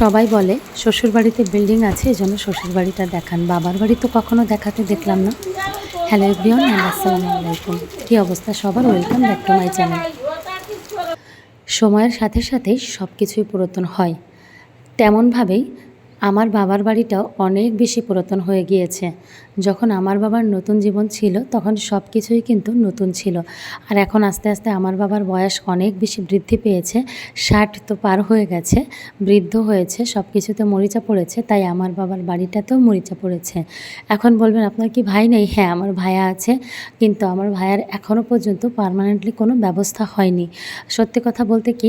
সবাই বলে, শ্বশুরবাড়িতে বিল্ডিং আছে এই জন্য শ্বশুরবাড়িটা দেখান। বাবার বাড়ি তো কখনো দেখাতে দেখলাম না। হ্যালো এভরিওয়ান আসসালামু আলাইকুম। কী অবস্থা সবার? Welcome back to my channel সময়ের সাথে সাথেই সব কিছুই পুরাতন হয়। তেমনভাবেই আমার বাবার বাড়িটাও অনেক বেশি পুরাতন হয়ে গিয়েছে। যখন আমার বাবার নতুন জীবন ছিল, তখন সব কিছুই কিন্তু নতুন ছিল। আর এখন আস্তে আস্তে আমার বাবার বয়স অনেক বেশি বৃদ্ধি পেয়েছে, ষাট তো পার হয়ে গেছে, বৃদ্ধ হয়েছে সব কিছুতে মরিচা পড়েছে, তাই আমার বাবার বাড়িটাতেও মরিচা পড়েছে। এখন বলবেন, আপনার কি ভাই নেই? হ্যাঁ আমার ভাইয়া আছে, কিন্তু আমার ভাইয়ার এখনও পর্যন্ত পার্মানেন্টলি কোনো ব্যবস্থা হয়নি। সত্যি কথা বলতে কি,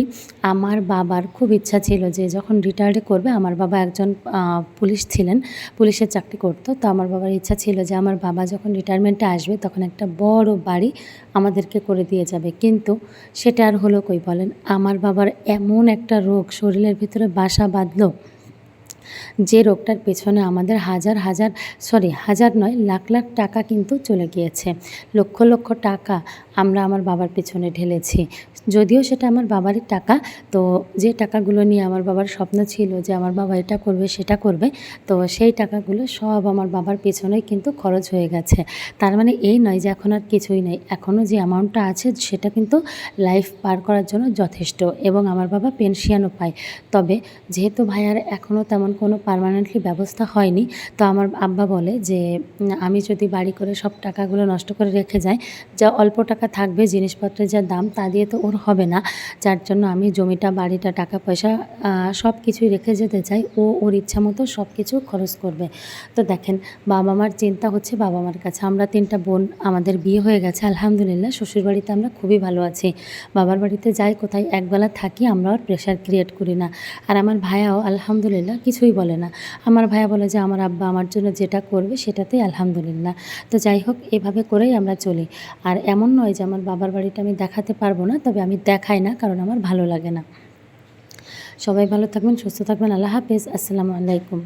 আমার বাবার খুব ইচ্ছা ছিল যে যখন রিটায়ার্ডে করবে, আমার বাবা একজন পুলিশ ছিলেন, পুলিশের চাকরি করতো। তো আমার বাবার ইচ্ছা ছিল যে আমার বাবা যখন রিটায়ারমেন্টে আসবে তখন একটা বড় বাড়ি আমাদেরকে করে দিয়ে যাবে। কিন্তু সেটা আর হলো কই বলেন? আমার বাবার এমন একটা রোগ, শরীরের ভিতরে বাসা বাঁধলো যে রোগটার পেছনে আমাদের হাজার হাজার সরি হাজার নয়, লাখ লাখ টাকা কিন্তু চলে গিয়েছে। লক্ষ লক্ষ টাকা আমরা আমার বাবার পেছনে ঢেলেছি। যদিও সেটা আমার বাবারই টাকা, তো যে টাকাগুলো নিয়ে আমার বাবার স্বপ্ন ছিল যে আমার বাবা এটা করবে, সেটা করবে, তো সেই টাকাগুলো সব আমার বাবার পেছনেই কিন্তু খরচ হয়ে গেছে। তার মানে এই নয় যে এখন আর কিছুই নেই এখনও যে অ্যামাউন্টটা আছে সেটা কিন্তু লাইফ পার করার জন্য যথেষ্ট এবং আমার বাবা পেনশনও পায়। তবে যেহেতু ভাইয়ার এখনও তেমন কোনো পার্মানেন্টলি ব্যবস্থা হয়নি, তো আমার আব্বা বলে যে আমি যদি বাড়ি করে সব টাকাগুলো নষ্ট করে রেখে যাই, যা অল্প টাকা থাকবে, জিনিসপত্রের যা দাম তা দিয়ে তো ওর হবে না। যার জন্য আমি জমিটা, বাড়িটা, টাকা পয়সা সব কিছুই রেখে যেতে চাই। ও ওর ইচ্ছা মতো সব কিছু খরচ করবে। তো দেখেন বাবা মার চিন্তা হচ্ছে বাবা মার কাছে। আমরা তিনটা বোন, আমাদের বিয়ে হয়ে গেছে, আলহামদুলিল্লাহ। শ্বশুরবাড়িতে আমরা খুবই ভালো আছি। বাবার বাড়িতে যাই, কোথায় একবেলা থাকি, আমরা আর প্রেশার ক্রিয়েট করি না। আর আমার ভাইয়াও আলহামদুলিল্লাহ কিছুই বলে না। আমার ভাইয়া বলে যে, আমার আব্বা আমার জন্য যেটা করবে, সেটাতেই আলহামদুলিল্লাহ। তো যাই হোক, এভাবে করেই আমরা চলি। আর এমন নয় যে আমার বাবার বাড়িটা আমি দেখাতে পারব না, তবে আমি দেখাই না, কারণ আমার ভালো লাগে না। সবাই ভালো থাকবেন, সুস্থ থাকবেন, আল্লাহ হাফেজ, আসসালামু আলাইকুম।